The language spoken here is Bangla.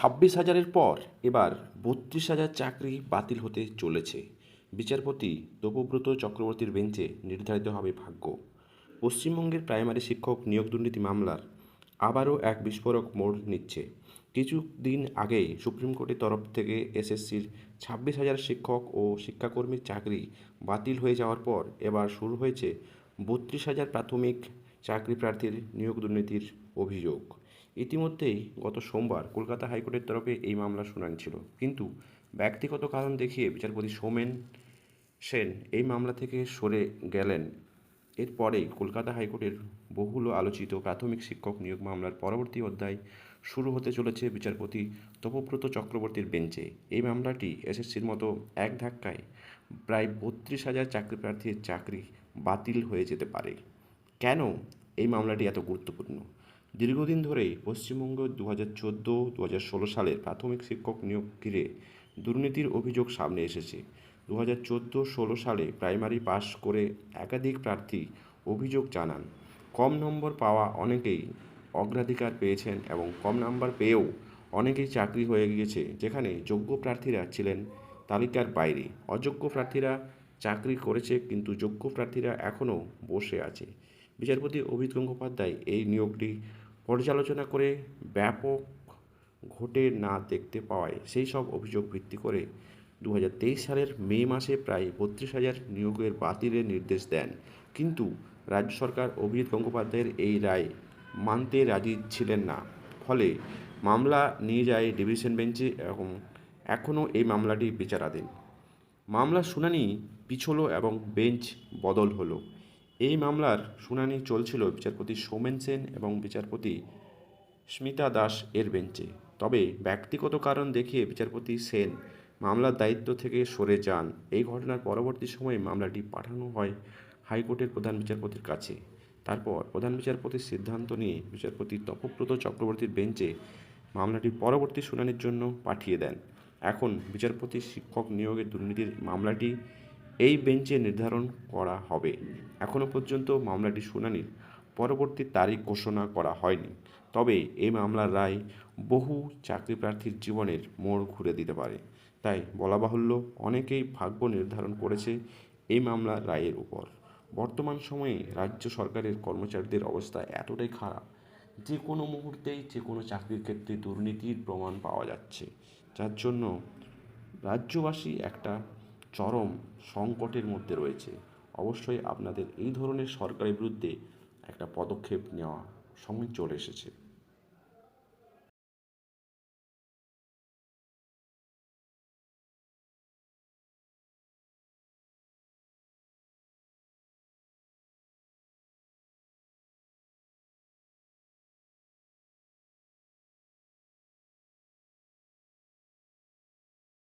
ছাব্বিশ হাজারের পর এবার বত্রিশ হাজার চাকরি বাতিল হতে চলেছে। বিচারপতি তপব্রত চক্রবর্তীর বেঞ্চে নির্ধারিত হবে ভাগ্য। পশ্চিমবঙ্গের প্রাইমারি শিক্ষক নিয়োগ দুর্নীতি মামলার আবারও এক বিস্ফোরক মোড় নিচ্ছে। কিছুদিন আগেই সুপ্রিম কোর্টের তরফ থেকে এসএসসির ছাব্বিশ হাজার শিক্ষক ও শিক্ষাকর্মীর চাকরি বাতিল হয়ে যাওয়ার পর এবার শুরু হয়েছে বত্রিশ হাজার প্রাথমিক চাকরি প্রার্থীর নিয়োগ দুর্নীতির অভিযোগ। ইতিমধ্যেই গত সোমবার কলকাতা হাইকোর্টের তরফে এই মামলার শুনানি ছিল। কিন্তু ব্যক্তিগত কারণ দেখিয়ে বিচারপতি সোমেন সেন এই মামলা থেকে সরে গেলেন। এরপরেই কলকাতা হাইকোর্টের বহুল আলোচিত প্রাথমিক শিক্ষক নিয়োগ মামলার পরবর্তী অধ্যায় শুরু হতে চলেছে বিচারপতি তপব্রত চক্রবর্তীর বেঞ্চে। এই মামলাটি এসএসসির মতো এক ধাক্কায় প্রায় বত্রিশ হাজার চাকরি প্রার্থীর চাকরি বাতিল হয়ে যেতে পারে। কেন এই মামলাটি এত গুরুত্বপূর্ণ? দীর্ঘদিন ধরেই পশ্চিমবঙ্গ দু হাজার চোদ্দ দু হাজার ষোলো সালের প্রাথমিক শিক্ষক নিয়োগ ঘিরে দুর্নীতির অভিযোগ সামনে এসেছে। দু হাজার চোদ্দ, ষোলো সালে প্রাইমারি পাস করে একাধিক প্রার্থী অভিযোগ জানান। কম নম্বর পাওয়া অনেকেই অগ্রাধিকার পেয়েছেন এবং কম নাম্বার পেয়েও অনেকেই চাকরি হয়ে গিয়েছে, যেখানে যোগ্য প্রার্থীরা ছিলেন তালিকার বাইরে। অযোগ্য প্রার্থীরা চাকরি করেছে, কিন্তু যোগ্য প্রার্থীরা এখনও বসে আছে। বিচারপতি অভিজিৎ গঙ্গোপাধ্যায় এই নিয়োগটি পর্যালোচনা করে ব্যাপক ঘটে না দেখতে পাওয়ায় সেই সব অভিযোগ ভিত্তি করে দু হাজার তেইশ সালের মে মাসে প্রায় বত্রিশ হাজার নিয়োগের বাতিলের নির্দেশ দেন। কিন্তু রাজ্য সরকার অভিজিৎ গঙ্গোপাধ্যায়ের এই রায় মানতে রাজি ছিলেন না। ফলে মামলা নিয়ে যায় ডিভিশন বেঞ্চে এবং এখনও এই মামলাটি বিচারাধীন। মামলার শুনানি পিছলো এবং বেঞ্চ বদল হলো। এই মামলার শুনানি চলছিল বিচারপতি সোমেন সেন এবং বিচারপতি স্মিতা দাস এর বেঞ্চে। তবে ব্যক্তিগত কারণ দেখিয়ে বিচারপতি সেন মামলার দায়িত্ব থেকে সরে যান। এই ঘটনার পরবর্তী সময়ে মামলাটি পাঠানো হয় হাইকোর্টের প্রধান বিচারপতির কাছে। তারপর প্রধান বিচারপতির সিদ্ধান্ত নিয়ে বিচারপতি তপব্রত চক্রবর্তীর বেঞ্চে মামলাটি পরবর্তী শুনানির জন্য পাঠিয়ে দেন। এখন বিচারপতি শিক্ষক নিয়োগের দুর্নীতির মামলাটি এই বেঞ্চে নির্ধারণ করা হবে। এখনও পর্যন্ত মামলাটি শুনানির পরবর্তী তারিখ ঘোষণা করা হয়নি। তবে এই মামলার রায় বহু চাকরি প্রার্থীর জীবনের মোড় ঘুরে দিতে পারে। তাই বলা বাহুল্য, অনেকেই ভাগ্য নির্ধারণ করেছে এই মামলার রায়ের উপর। বর্তমান সময়ে রাজ্য সরকারের কর্মচারীদের অবস্থা এতটাই খারাপ, যে কোনো মুহূর্তেই যে কোনো চাকরির ক্ষেত্রে দুর্নীতির প্রমাণ পাওয়া যাচ্ছে। যার জন্য রাজ্যবাসী একটা চরম সংকটের মধ্যে রয়েছে। অবশ্যই আপনাদের এই ধরনের সরকারের বিরুদ্ধে একটা পদক্ষেপ নেওয়া সময় চলে এসেছে।